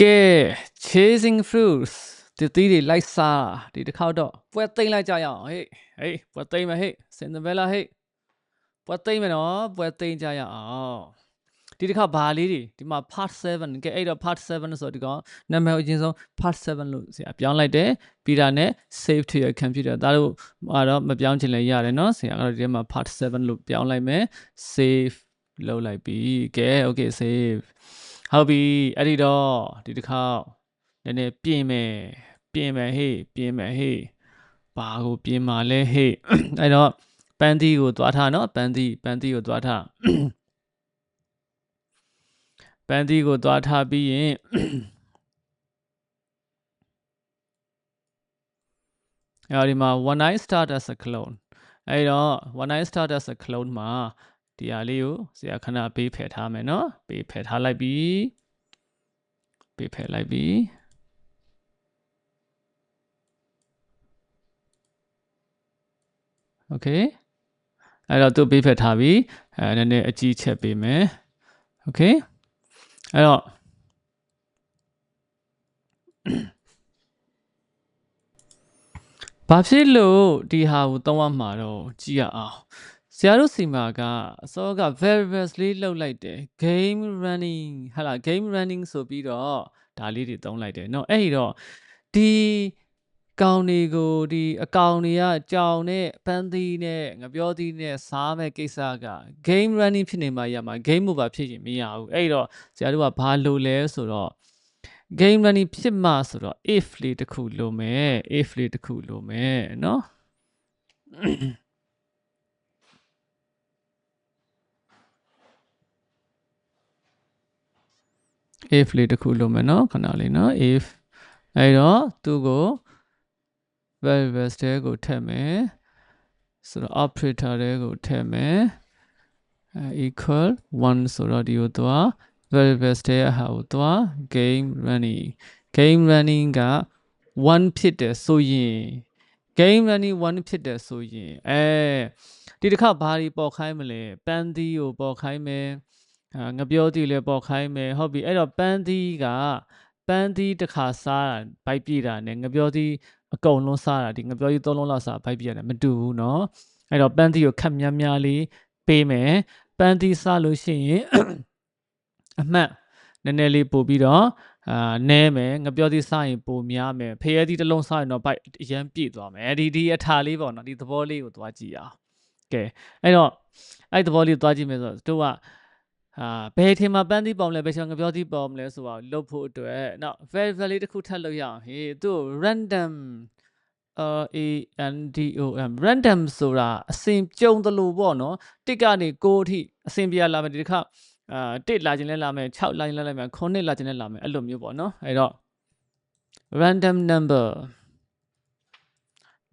ကဲ chasing fruits ဒီတီးတွေလိုက်စားဒီတစ်ခေါက်တော့ပွဲသိမ့်လိုက်ကြရအောင်ဟေးဟေးပွဲသိမ့်မယ်ဟေးစင်ဒဘဲလာဟေးပွဲသိမ့်မယ်နော်ပွဲသိမ့်ကြရအောင်ဒီတစ်ခါဘာလေးတွေဒီမှာ part 7ကဲအဲ့တော့ part 7ဆိုတော့ဒီကောင်နာမည်အချင်းဆုံး part 7လို့ဆရာပြောင်းလိုက်တယ်ပြီးတာနဲ့ save to your computer ဒါတို့ကတော့မပြောင်းချင်လည်းရတယ်နော်ဆရာကတော့ဒီထဲမှာ part 7လို့ပြောင်းလိုက်မယ် save လုပ်လိုက်ပြီကဲ okay save ဟုတ်ပြီအဲ့ဒီတော့ဒီတစ်ခါနည်းနည်းပြင်မယ်ပြင်မယ်ဟေ့ပြင်မယ်ဟေ့ဘာကိုပြင်มาလဲဟေ့အဲ့တော့ပန်းသီးကိုသွားထားနော်ပန်းသီးပန်းသီးကိုသွားထားပန်းသီးကိုသွားထားပြီးရင်အဲ့ဒီမှာ one night start as a clone အဲ့တော့ one night start as a clone မှာ ဒီဟာလေးကိုဆရာခဏပေးဖယ်ထားမယ်နော်ပေးဖယ်ထားလိုက်ပြီပေးဖယ်လိုက်ပြီโอเคအဲ့တော့သူပေးဖယ်ထားပြီအဲနည်းနည်းအကြီးချက်ပေးမယ်โอเคအဲ့တော့ဘာဖြစ်လို့ဒီဟာကိုသုံးရမှာတော့ကြည့်ရအောင် ဆရာတို့စီမာကအစောက variables လေးလောက်လိုက်တယ် game running ဟာလား game running ဆိုပြီးတော့ဒါလေးတွေသုံးလိုက်တယ်เนาะအဲ့ဒီတော့ဒီကောင်တွေကိုဒီအကောင်တွေကကြောင်နဲ့ပန်းသီးနဲ့ငပြောသီးနဲ့စားမဲ့ကိစ္စက game running ဖြစ်နေမှရမှာ game over ဖြစ်ရင်မရဘူးအဲ့ဒီတော့ဆရာတို့ကဘာလို့လဲဆိုတော့ game running ဖြစ်မှဆိုတော့ if လေးတစ်ခုလိုမယ် if လေးတစ်ခုလိုမယ်เนาะ if လေးတစ်ခုလုပ်မယ်နော်ခဏလေးနော် if အဲ့တော့သူ့ကို variables တဲကိုထည့်မယ်ဆိုတော့ operator တဲကိုထည့်မယ်အဲ equal 1ဆိုတော့ဒီကိုသွား variables တဲအဟာကိုသွား game running game running က1ဖြစ်တယ်ဆိုရင် game running 1ဖြစ်တယ်ဆိုရင်အဲဒီတစ်ခါဘာတွေပေါ်ခိုင်းမလဲပန်းသီးကိုပေါ်ခိုင်းမယ်အာ ငပြောသီးလည်းပေါ်ခိုင်းမယ်ဟုတ်ပြီအဲ့တော့ပန်းသီးကပန်းသီးတစ်ခါစားတာဘိုက်ပြတာနဲ့ငပြောသီးအကုန်လုံးစားတာဒီငပြောသီးသုံးလုံးလောက်စားဘိုက်ပြရတယ်မတူဘူးเนาะအဲ့တော့ပန်းသီးကိုခက်များများလေးပေးမယ်ပန်းသီးစားလို့ရှိရင် အမှတ်နည်းနည်းလေးပို့ပြီးတော့အာနဲမယ်ငပြောသီးစားရင်ပိုများမယ်ဖရဲသီးတစ်လုံးစားရင်တော့ဘိုက်အရန်ပြည့်သွားမယ်ဒီဒီအထာလေးပေါ့နော်ဒီသဘောလေးကိုသွားကြည့်အောင်ကဲအဲ့တော့အဲ့သဘောလေးသွားကြည့်မယ်ဆိုတော့တို့က အာဘယ်ထင်မှာပန်းသီးပေါမလဲဘယ်ချိန်ငပြောသီးပေါမလဲဆိုတော့လုတ်ဖို့အတွက်နောက် variable လေးတစ်ခုထပ်လုပ်ရအောင်ဟေးသူ့ random uh a n d o m random ဆိုတာအစဉ်ကြုံသလိုပေါ့နော်တစ်ကနေ6အထိအစဉ်ပြလာမယ်ဒီတစ်ခါအာတစ်လာခြင်းလဲလာမယ်6လာခြင်းလဲလာမယ်9လာခြင်းလဲလာမယ်အဲ့လိုမျိုးပေါ့နော်အဲ့တော့ random number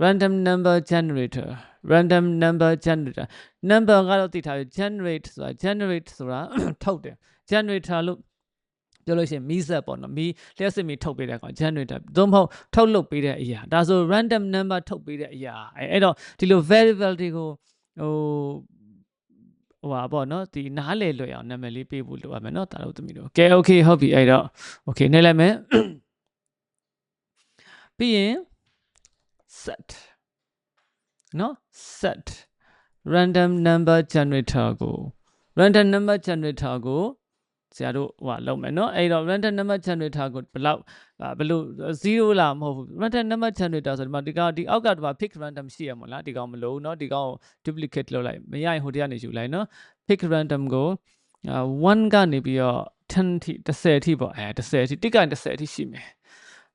random number generator random number generator number ကတော့သိထားပြီ generate ဆိုတာ generate ဆိုတာထုတ်တယ် generator လို့ပြောလို့ရှိရင်မီးစက်ပေါ့နော်မီးလျှက်စစ်မီးထုတ်ပေးတဲ့ကောင် generator သို့မဟုတ်ထုတ်လုပ်ပေးတဲ့အရာဒါဆို random number ထုတ်ပေးတဲ့အရာအဲအဲ့တော့ဒီလို variable တွေကိုဟိုဟိုပါပေါ့နော်ဒီနားလေလွယ်အောင်နာမည်လေးပေးဖို့လိုရမယ်နော်ဒါလို့သမီးတို့ကဲ okay ဟုတ်ပြီအဲ့တော့ okay နေလိုက်မယ်ပြီးရင် set နော် set random number generator ကို random number generator ကိုဆရာတို့ဟိုလောက်မယ်နော်အဲ့တော့ random number generator ကိုဘယ်လောက်ဘယ်လို0လားမဟုတ်ဘူး random number generator ဆိုဒီမှာဒီကောင်ဒီအောက်ကဒီမှာ pick random ရှိရမလားဒီကောင်မလို့နော်ဒီကောင် duplicate လုပ်လိုက်မရရင်ဟိုတည်းကနေယူလိုက်နော် pick random ကို1ကနေပြီးတော့10ထိ10ထိပေါ့အဲ10ထိတစ်ကနေ10ထိရှိမယ်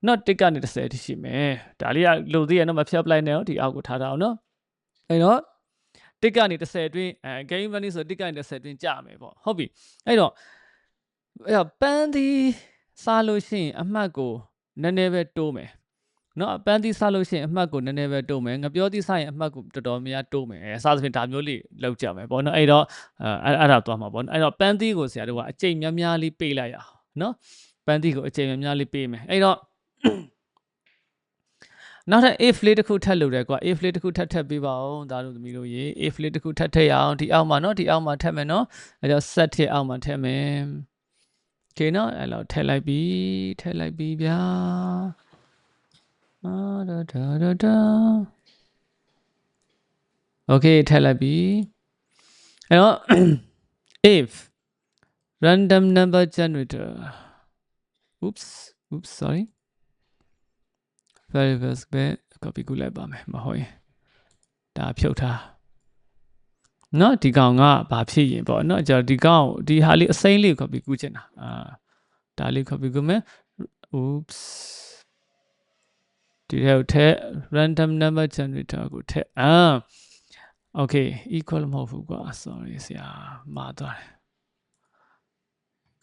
not တစ်ကနေ10ထိရှိမယ်ဒါလေးကလိုသေးရနော်မဖြတ်ပလိုက်နဲ့ဒီအောက်ကိုထားထားအောင်နော်အဲ့တော့တစ်ကနေ30အတွင်းအဲ game money ဆိုတစ်ကနေ30အတွင်းကြာမယ်ပေါ့ဟုတ်ပြီအဲ့တော့အဲ့တော့ပန်းသီးစားလို့ရှိရင်အမှတ်ကိုနည်းနည်းပဲတိုးမယ်နော်ပန်းသီးစားလို့ရှိရင်အမှတ်ကိုနည်းနည်းပဲတိုးမယ်ငပြောသီးစားရင်အမှတ်ကိုတော်တော်များတိုးမယ်အဲစားသဖြင့်ဒါမျိုးလေးလောက်ကြမယ်ပေါ့နော်အဲ့တော့အဲအဲ့ဒါသွားမှာပေါ့နော်အဲ့တော့ပန်းသီးကိုဆရာတို့ကအချိန်များများလေးပေးလိုက်ရအောင်နော်ပန်းသီးကိုအချိန်များများလေးပေးမယ်အဲ့တော့ နောက်ထပ် if လေးတစ်ခုထပ်လုပ်တယ်ကွာ if လေးတစ်ခုထပ်ထပ်ပေးပါအောင်ဒါတို့သမီးတို့ရေ if လေးတစ်ခုထပ်ထည့်ရအောင်ဒီအောက်မှာနော်ဒီအောက်မှာထည့်မယ်နော်အဲတော့ set ထည့်အောက်မှာထည့်မယ် okay เนาะအဲ့လောက်ထည့်လိုက်ပြီထည့်လိုက်ပြီဗျာအာဒါဒါဒါဒါ okay ထည့်လိုက်ပြီအဲ့တော့ if random number generator oops oops sorry variables ပဲ copy ကူလိုက်ပါမယ်မဟုတ်ရင်ဒါဖြုတ်ထားเนาะဒီကောင်ကဘာဖြစ်ရင်ပေါ့เนาะကျွန်တော်ဒီကောင်ဒီဟာလေးအစိမ့်လေး copy ကူချင်တာအာဒါလေး copy ကူမယ် oops ဒီထဲကိုထည့် random number generator ကိုထည့်အာ okay equal မဟုတ်ဘူးကွာ sorry ဆရာမှားသွားတယ်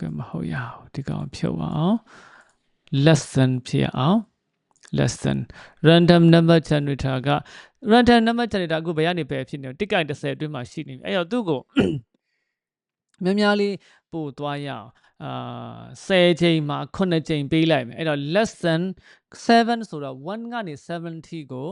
ကဲမဟုတ်ရဘူးဒီကောင်ဖြုတ်အောင် less than ဖြစ်အောင် less than random number generator က random number generator အခုဘယ်ကနေပဲဖြစ်နေတစ်ကိုင်30အတွင်းမှာရှိနေပြီအဲ့တော့သူ့ကိုများများလေးပို့သွားရအောင်အာ10ချိန်မှာ9ချိန်ပေးလိုက်မယ်အဲ့တော့ less than 7ဆိုတော့1ကနေ70ကို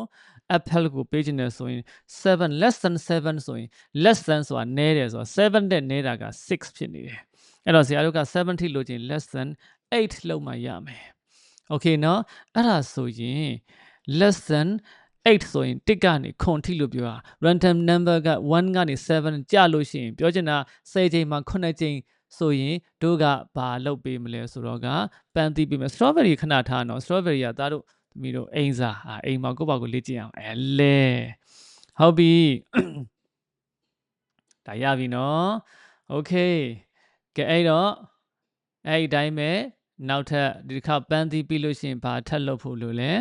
apple ကိုပေးခြင်းနဲ့ဆိုရင်7 less than 7ဆိုရင် less than ဆိုတာနည်းတယ်ဆိုတော့7တဲ့နည်းတာက6ဖြစ်နေတယ်အဲ့တော့ဆရာတို့က70လို့ချင်း less than 8လောက်မှရမယ် okay เนาะအဲ့ဒါဆိုရင် less than 8ဆိုရင်တစ်ကနေခွန်ထိလို့ပြောတာ random number က1ကနေ7ကြာလို့ရှိရင်ပြောချင်တာ10ချိန်မှာ9ချိန်ဆိုရင်တို့ကဘာလုပ်ပေးမလဲဆိုတော့ကပန်းတီးပေးမယ် strawberry ခဏထားနော် strawberry ကသားတို့သမီးတို့အိမ်စာအာအိမ်မှာကိုယ့်ဘာကိုလေ့ကျင့်အောင်အဲလဲဟုတ်ပြီဒါရပြီနော် okay ကဲအဲ့တော့အဲ့ဒီတိုင်းပဲ နောက်ထပ်ဒီတစ်ခါပန်းတီးပြီးလို့ရှိရင်ဘာထပ်လုပ်ဖို့လို့လဲ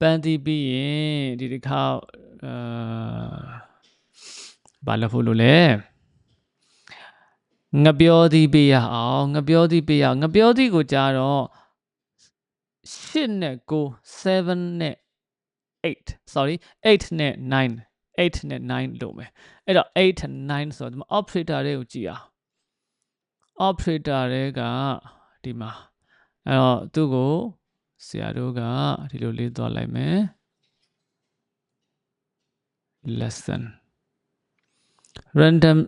ပန်းတီးပြီးရင်ဒီတစ်ခါအာဘာလုပ်ဖို့လို့လဲငပြောသီးပေးရအောင်ငပြောသီးပေးရအောင်ငပြောသီးကိုကြားတော့8နဲ့9 7နဲ့8 sorry 8နဲ့9 8နဲ့9လို့မယ်အဲ့တော့8 9ဆိုတော့ဒီမှာ operator တွေကိုကြည့်အောင် operator တွေက ဒီမှာအဲ့တော့သူ့ကိုဆရာတို့ကဒီလိုလေးသွားလိုက်မယ် lesson random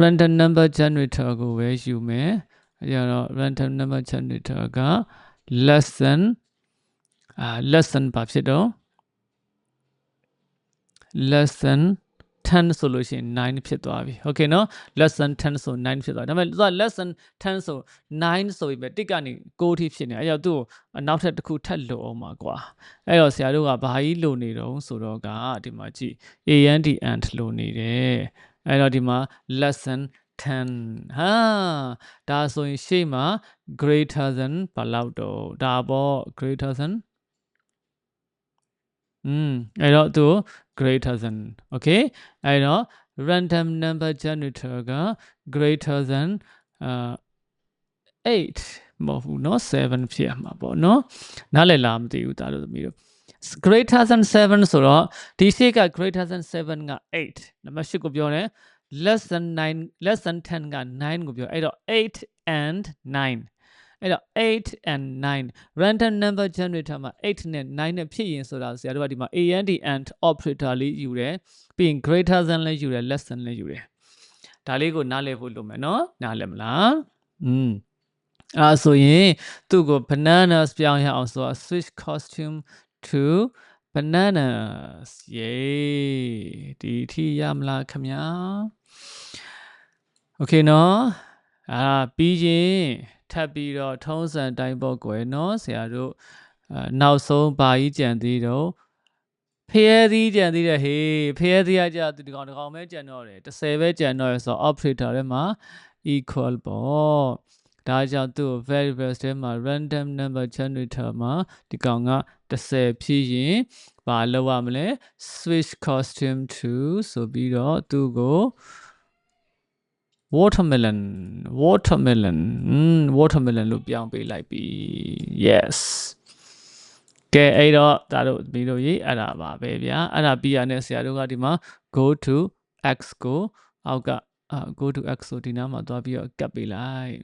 random number generator ကိုပဲယူမယ်အဲကြတော့ random number generator က lesson အာ lesson ဘာဖြစ်တော့ lesson 10ဆိုလို့ရှိရင်9ဖြစ်သွားပြီโอเคเนาะ lesson 10ဆို9ဖြစ်သွားဒါပေမဲ့သူက lesson 10ဆို9ဆိုပြီးပဲတစ်ကနေ6ထိဖြစ်နေအဲကြောင့်သူ့ကိုနောက်ထပ်တစ်ခုထပ်လို့အောင်ပါကွာအဲတော့ဆရာတို့ကဘာကြီးလို့နေတော့ဆိုတော့ကဒီမှာကြည့် and and လို့နေတယ်အဲတော့ဒီမှာ lesson 10ဟာဒါဆိုရင်ရှေ့မှာ greater than ဘာလောက်တော့ဒါပေါ့ greater than อืมအဲ့တော့သူ greater than okay အဲ့တော့ random number generator က greater than အာ8မဟုတ်ဘူးเนาะ7ဖြစ်ရမှာပေါ့เนาะနားလည်လားမသိဘူးဒါလို့သမီးတို့ greater than 7ဆိုတော့ဒီရှေ့က greater than 7က8နံပါတ်8ကိုပြောတယ် less than 9 less than 10က9ကိုပြောအဲ့တော့8 and 9 အဲ့တော့8 and 9 random number generator မှာ8နဲ့9နဲ့ဖြစ်ရင်ဆိုတာဆရာတို့ကဒီမှာ and and operator လေးယူတယ်ပြီးရင် greater than လည်းယူတယ် less than လည်းယူတယ်ဒါလေးကိုနားလည်ဖို့လိုမယ်နော်နားလည်မလားอืมအဲဆိုရင်သူ့ကို bananas ပြောင်းရအောင်ဆိုတော့ switch costume to bananas yay ဒီအထိရမလားခင်ဗျာ okay နော်အာပြီးရင် ထပ်ပြီးတော့ထုံးစံတိုင်းပေါ့ကွယ်နော်ဆရာတို့အာနောက်ဆုံးဘာကြီးကြံသေးတော့ဖျဲသီးကြံသေးတယ်ဟေးဖျဲသီးကကြာဒီကောင်ဒီကောင်ပဲကြံတော့တယ်30ပဲကြံတော့ရဆိုတော့ operator ထဲမှာ equal ပေါ့ဒါကြောင့်သူ့ variables ထဲမှာ random number generator မှာဒီကောင်က30ဖြစ်ရင်ဘာလုပ်ရမလဲ switch costume to ဆိုပြီးတော့သူ့ကို watermelon watermelon อืม watermelon လို့ပြောင်းပေးလိုက်ပြီ yes ကဲအဲ့တော့ဒါတို့ပြီးတော့ရေးအဲ့ဒါပါပဲဗျာအဲ့ဒါပြီးရတဲ့ဆရာတို့ကဒီမှာ go to x ကိုအောက်ကအာ go to x ဆိုဒီနားမှာသွားပြီးတော့ကပ်ပေးလိုက်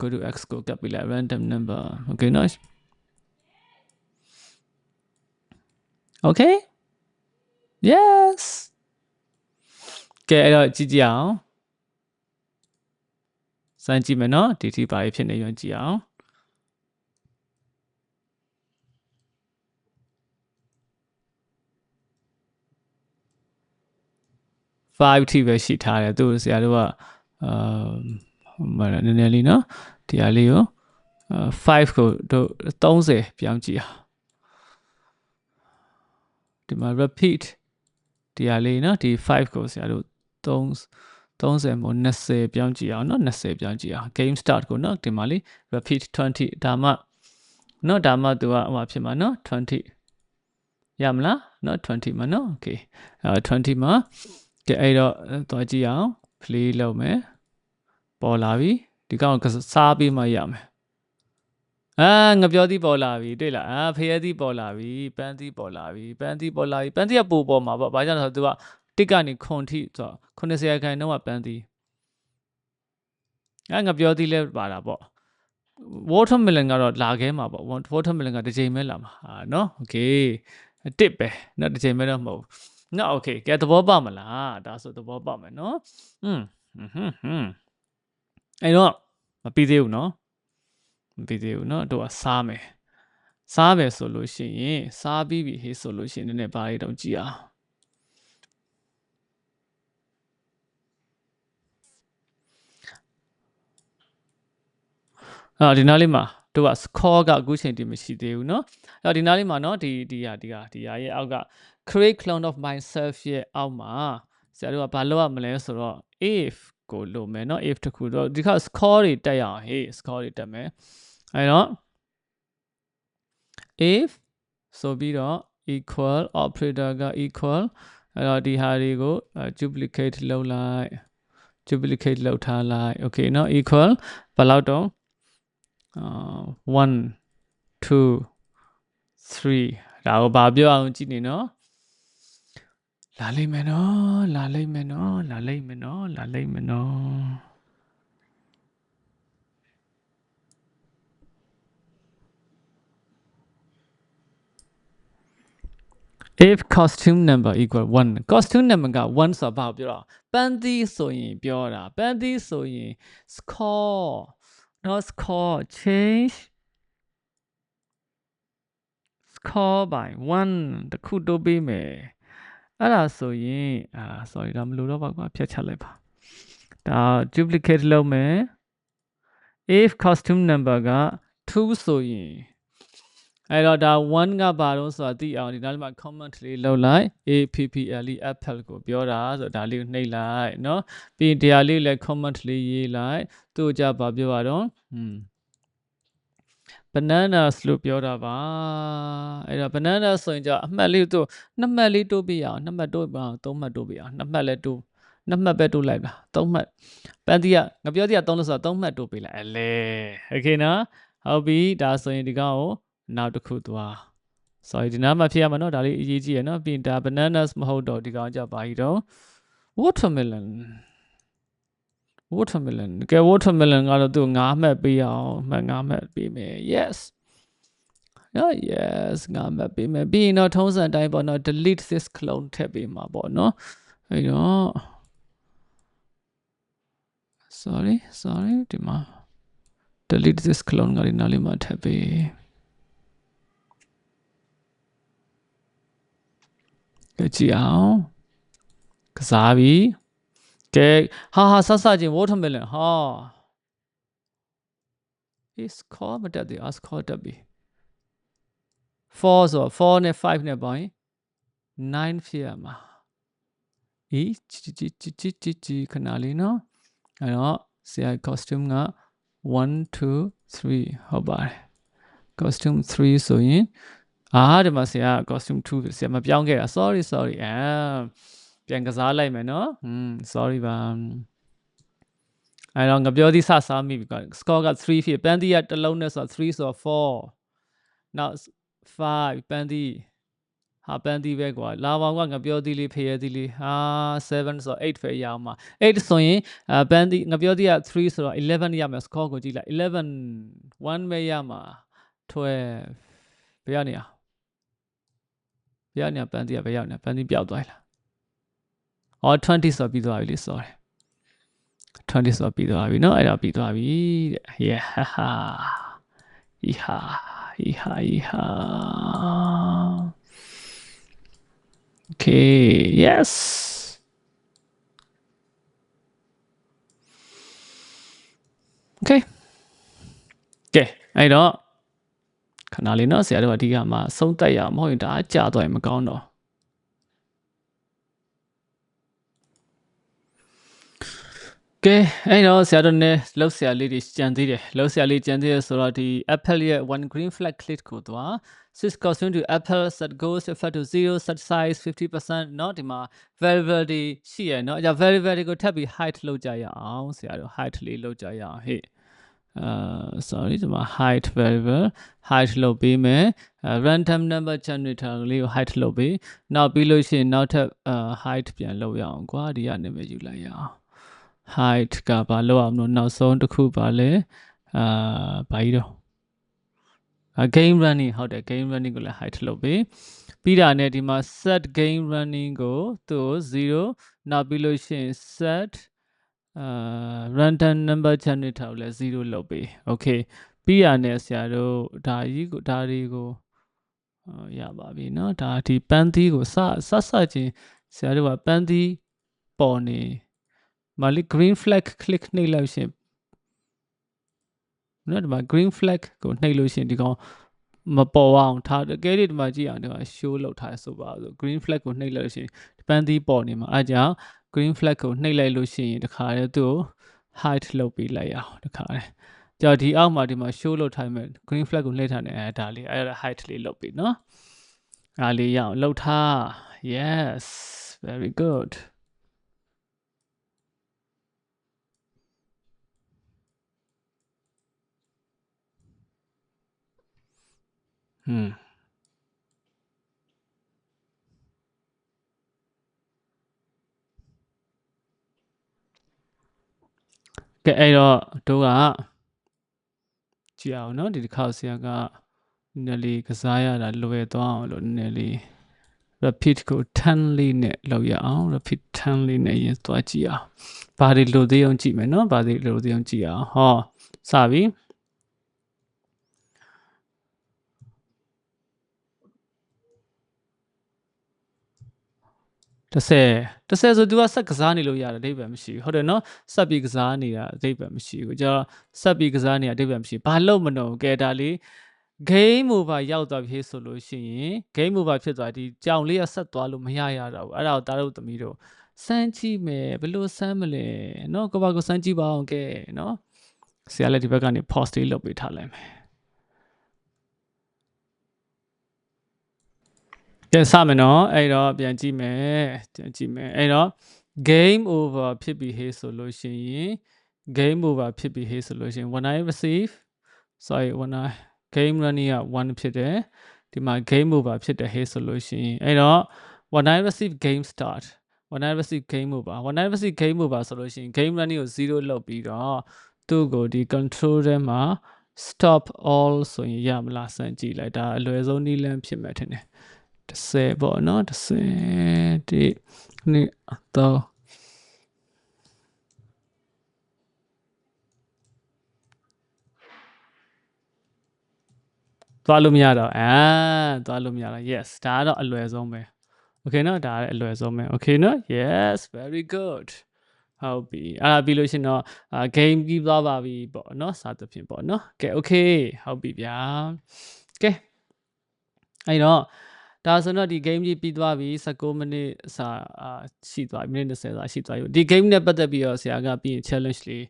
go to x ကိုကပ်ပေးလိုက် random number okay nice okay yes ကဲအဲ့တော့ကြည့်ကြည့်အောင်စမ်းကြည့်မယ်နော်ဒီထိပါဖြစ်နေရွံ့ကြည့်အောင်5ထိပဲရှိထားတယ်သူဆရာတို့ကအာမနည်းနည်းလေးနော်ဒီဟာလေးကို5ကိုတို့30ပြောင်းကြည့်အောင်ဒီမှာ repeat ဒီဟာလေးနော်ဒီ5ကိုဆရာတို့3 30မို့20ပြောင်းကြည့်အောင်နော်20ပြောင်းကြည့်အောင် game start ကိုနော်ဒီမှာလေး repeat 20ဒါမှနော်ဒါမှသူကဟိုဖြစ်မှာနော်20ရမလားနော်20မှာနော် okay အဲ20မှာကဲအဲ့တော့သွားကြည့်အောင် play လုပ်မယ်ပေါ်လာပြီဒီကောင်စားပြီးမှရမယ်အာငါပြောသည်ပေါ်လာပြီတွေ့လားအာဖရဲသည်ပေါ်လာပြီပန်းသည်ပေါ်လာပြီပန်းသည်ပေါ်လာပြီပန်းသည်ကပိုပေါ်မှာပေါ့ဘာကြောင့်လဲဆိုတော့သူက တစ်ကနေခွန်ထိဆို90ရာခိုင်နှုန်းကပန်းသီးအဲ့ငါပြောသေးလဲပါတာပေါ့ watermelon ကတော့လာခဲမှာပေါ့ watermelon ကတစ်ချိန်ပဲလာမှာဟာနော် okay အတစ်ပဲနော်တစ်ချိန်ပဲတော့မဟုတ်ဘူးနော် okay ကဲသဘောပေါက်မလားဒါဆိုသဘောပေါက်မယ်နော်อืมဟွန်းဟွန်းအဲ့တော့မပြီးသေးဘူးနော်မပြီးသေးဘူးနော်တို့ကစားမယ်စားမယ်ဆိုလို့ရှိရင်စားပြီးပြီဟေးဆိုလို့ရှိရင်နည်းနည်းပါးလေးတော့ကြည့်အောင် အော်ဒီနားလေးမှာတို့က score ကအခုချိန်တည်းမရှိသေးဘူးเนาะအဲ့တော့ဒီနားလေးမှာเนาะဒီဒီဟာဒီဟာဒီဟာရဲ့အောက်က create clone of myself ရဲ့အောက်မှာဆရာတို့ကဘာလုပ်ရမလဲဆိုတော့ if ကိုလိုမယ်เนาะ if တခုတော့ဒီခါ score တွေတက်ရအောင်ဟေး score တွေတက်မယ်အဲ့တော့ if ဆိုပြီးတော့ equal operator က equal အဲ့တော့ဒီဟာတွေကို duplicate လုပ်လိုက် duplicate လုပ်ထားလိုက် okay เนาะ equal ဘယ်လောက်တော့အာ 1 2 3ဒါကိုဘာပြောအောင်ကြည့်နေနော်လာလိမ့်မယ်နော်လာလိမ့်မယ်နော်လာလိမ့်မယ်နော်လာလိမ့်မယ်နော် if costume number equal 1 costume number က1ဆိုတော့ဘာပြောတာပန်းသီးဆိုရင်ပြောတာပန်းသီးဆိုရင် score not score change score by 1တခုတိုးပေးမယ်အဲ့ဒါဆိုရင်အာ sorry ဒါမလို့တော့ပါကွာဖြတ်ချလိုက်ပါဒါ duplicate လုပ်မယ် if costume number က2ဆိုရင် အဲ့တော့ဒါ1ကဘာလို့ဆိုတာသိအောင်ဒီနောက်မှာ comment လေးလုပ်လိုက် appl apple ကိုပြောတာဆိုတော့ဒါလေးကိုနှိပ်လိုက်เนาะပြီးရင်တရားလေးလည်း comment လေးရေးလိုက်သူ့ကြဘာပြောရတော့อืม bananas လို့ပြောတာပါအဲ့တော့ bananas ဆိုရင်じゃအမှတ်လေးသူနှစ်မှတ်လေးတိုးပြရအောင်နှစ်မှတ်တိုးပြအောင်သုံးမှတ်တိုးပြအောင်နှစ်မှတ်လည်းတိုးနှစ်မှတ်ပဲတိုးလိုက်ပါသုံးမှတ်ပန်းတီးကငါပြောတီးကသုံးလို့ဆိုတော့သုံးမှတ်တိုးပေးလိုက်အလဲโอเคနော်ဟုတ်ပြီဒါဆိုရင်ဒီကောင်ကို နောက်တစ်ခုသွား sorry ဒီနားမှာဖြစ်ရမှာเนาะဒါလေးအရေးကြီးရယ်เนาะပြီးရင်ဒါ bananas မဟုတ်တော့ဒီကောင်ကြပါ E တော့ watermelon watermelon ကဲ watermelon ကတော့သူငါးမှတ်ပေးအောင်မှတ်ငါးမှတ်ပေးမယ် yes yeah yes ငါမှတ်ပေးမယ်ပြီးရင်တော့ထုံးစံအတိုင်းပေါ့နော် delete this clone ထည့်ပေးမှာပေါ့နော်အဲ့တော့ sorry sorry ဒီမှာ delete this clone ကလည်းနားလေးမှာထည့်ပေး ကြည့်အောင်ကစားပြီကဲဟာဟာဆဆချင်း watermelon ဟာ is call မတက်သေး ask call တက်ပြီ4ဆို4နဲ့5နဲ့ပေါင်း9ဖြစ်ရမှာအေးချီချီချီချီချီချီခဏလေးနော်အဲ့တော့ဆရာ costume က1 2 3ဟုတ်ပါတယ် costume 3ဆိုရင် အာဒီမှာဆရာ costume 2ဆရာမပြောင်းခဲ့တာ sorry sorry အမ်ပြန်ကစားလိုက်မယ်နော်อืม sorry ပါအဲ့တော့ငါပြောသည်ဆဆာမိပြီ score က3ဖြစ်ပန်းတီးကတစ်လုံးနဲ့ဆိုတော့3ဆိုတော့4 now 5ပန်းတီးဟာပန်းတီးပဲကွာလာပေါင်းကငပြောသီးလေးဖရဲသီးလေးဟာ7ဆိုတော့8ဖရဲရအောင်မှာ8ဆိုရင်အပန်းတီးငပြောသီးက3ဆိုတော့11ရမယ် score ကိုကြည့်လိုက်11 1ပဲရမှာ12ဘယ်ရနေအောင် ဘယ်ရနေပန်းတီးကဘယ်ရောက်နေပန်းတီးပျောက်သွားလားအော်20ဆိုပြီးသွားပြီလေ sorry 20ဆိုပြီးသွားပြီเนาะအဲ့ဒါပြီးသွားပြီတဲ့ yeah ဟာဟာဤဟာဤဟာဤဟာ okay yes okay ကဲအဲ့တော့ ခဏလေးเนาะဆရာတို့အဓိကမှာဆုံးသက်ရအောင်မဟုတ်ရင်ဒါအကြာသွားရင်မကောင်းတော့ကဲအဲ့တော့ဆရာတို့ ਨੇ လောက်ဆရာလေးတွေကြံသေးတယ်လောက်ဆရာလေးကြံသေးရဆိုတော့ဒီ Apple ရဲ့ one green flag click ကိုသွား sys correspond to Apple set goes effect to 0 set size 50%เนาะဒီမှာ variability ရှိရเนาะအကြ variability ကိုထပ်ပြီး height လုပ်ကြရအောင်ဆရာတို့ height လေးလုပ်ကြရအောင်ဟေ့ အာ sorry ဒီမှာ height variable height လုပ်ပေးမယ် random number generator လေးကို height လုပ်ပေးနောက်ပြီးလို့ရှိရင်နောက်ထပ် height ပြန်လုပ်ရအောင်ကွာဒီကနေပဲယူလိုက်ရအောင် height ကဘာလောက်အောင်လို့နောက်ဆုံးတစ်ခုပါလဲအာဘာကြီးတော့ game running ဟုတ်တယ် game running ကိုလည်း height လုပ်ပေးပြီးတာနဲ့ဒီမှာ set game running ကိုသူ့0နောက်ပြီးလို့ရှိရင် set အာ random number generator ကိုလည်း0လုပ်ပေး okay ပြီးရနဲ့ဆရာတို့ဒါကြီးကိုဒါတွေကိုရပါပြီเนาะဒါဒီပန်းသီးကိုစစစချင်းဆရာတို့ကပန်းသီးပေါ်နေမလေး green flag click နှိပ်လိုက်ရှင်နော်ဒီမှာ green flag ကိုနှိပ်လို့ရှင်ဒီကောင်မပေါ်အောင်ထားတကယ်ဒီမှာကြည့်အောင်ဒီမှာ show လုပ်ထားဆိုပါဆို green flag ကိုနှိပ်လိုက်လို့ရှင်ဒီပန်းသီးပေါ်နေမှာအဲကြောင့် green flag ကိုနှိပ်လိုက်လို့ရှိရင်တခါတည်းသူ့ကို height လုပ်ပေးလိုက်ရအောင်တခါတည်းကြော်ဒီအောက်မှာဒီမှာ show လုပ်ထားမယ် green flag ကိုနှိပ်ထားတယ်အဲဒါလေးအဲဒါ height လေးလုပ်ပေးနော်အားလေးရအောင်လှုပ်ထား yes very good ဟွန်း ကဲအဲ့တော့တို့ကကြည့်အောင်နော်ဒီတစ်ခါဆရာကနည်းလေးကစားရတာလွယ်သွားအောင်လို့နည်းလေး repeat ကို10လေးနဲ့လောက်ရအောင် repeat 10လေးနဲ့ရင်သွားကြည့်အောင်ဘာတွေလိုသေးအောင်ကြည့်မယ်နော်ဘာတွေလိုသေးအောင်ကြည့်အောင်ဟောစပြီ 30 30ဆိုသူကဆက်ကစားနေလို့ရတယ်အဓိပ္ပာယ်မရှိဘူးဟုတ်တယ်နော်ဆက်ပြီးကစားနေတာအဓိပ္ပာယ်မရှိဘူးကြာဆက်ပြီးကစားနေတာအဓိပ္ပာယ်မရှိဘာလို့မနော်ကဲဒါလေး game over ရောက်သွားပြီဆိုလို့ရှိရင် game over ဖြစ်သွားဒီကြောင်လေးကဆက်သွားလို့မရရတော့ဘူးအဲ့ဒါကိုတားတို့သမီးတို့စမ်းကြည့်မယ်ဘလို့စမ်းမလဲနော်ကိုပါကိုစမ်းကြည့်ပါအောင်ကဲနော်ဆရာလည်းဒီဘက်ကနေ pause လေးလုပ်ပေးထားလိုက်မယ် ပြန်စမယ်နော်အဲ့တော့ပြန်ကြည့်မယ်ပြန်ကြည့်မယ်အဲ့တော့ game over ဖြစ်ပြီဟေးဆိုလို့ရှိရင် game over ဖြစ်ပြီဟေးဆိုလို့ရှိရင် when i receive sorry when i game running က1ဖြစ်တယ်ဒီမှာ game over ဖြစ်တယ်ဟေးဆိုလို့ရှိရင်အဲ့တော့ when i receive game start when i receive game over when i receive game over ဆိုလို့ရှိရင် game running ကို0လောက်ပြီးတော့သူ့ကိုဒီ control ထဲမှာ stop all ဆိုရင်ရမလားစမ်းကြည့်လိုက်ဒါအလွယ်ဆုံးနည်းလမ်းဖြစ်မယ်ထင်တယ် 30ပေါ့နော်30ဒီနေ့တော့သွားလို့မရတော့အာသွားလို့မရတော့ yes ဒါကတော့အလွယ်ဆုံးပဲ okay နော်ဒါလည်းအလွယ်ဆုံးပဲ okay နော် yes very good ဟုတ်ပြီအဲ့ဒါပြီးလို့ရှင်တော့ game ပြီးသွားပါပြီပေါ့နော်စသဖြင့်ပေါ့နော်ကဲ okay ဟုတ်ပြီဗျာကဲအဲ့တော့ ဒါဆိုတော့ဒီ game ကြီးပြီးသွားပြီ16မိနစ်စာရှိသွားပြီမိနစ်20စာရှိသွားပြီဒီ game နဲ့ပတ်သက်ပြီးတော့ဆရာကပြီးရင် challenge လေး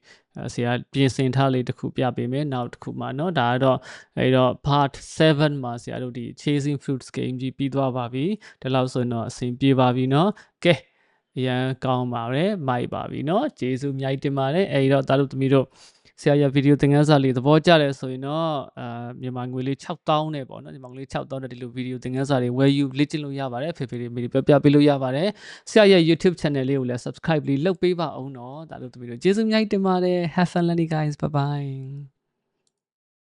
ဆရာပြင်ဆင်ထားလေးတစ်ခုပြပေးမယ်နောက်တစ်ခုမှာเนาะဒါကတော့အဲတော့ part 7မှာဆရာတို့ဒီ chasing fruits game ကြီးပြီးသွားပါပြီဒီလောက်ဆိုရင်တော့အဆင်ပြေပါပြီเนาะကဲအရန်ကောင်းပါပဲမိုက်ပါပြီเนาะကျေးဇူးအများကြီးတင်ပါတယ်အဲဒီတော့သားတို့သမီးတို့ ဆရာရဗီဒီယိုသင်ခန်းစာလေးသဘောကျတယ်ဆိုရင်တော့အာမြန်မာငွေလေး6000နဲ့ပေါ့နော်မြန်မာငွေလေး6000နဲ့ဒီလိုဗီဒီယိုသင်ခန်းစာတွေဝယ်ယူလေ့ကျင့်လို့ရပါတယ်ဖေဖေလေးမိပြပြပေးလို့ရပါတယ်ဆရာရဲ့ YouTube channel လေးကိုလည်း subscribe လေးလုပ်ပေးပါအောင်နော်ဒါလို့တမီးတို့ကျေးဇူးအများကြီးတင်ပါတယ် have fun learning guys bye bye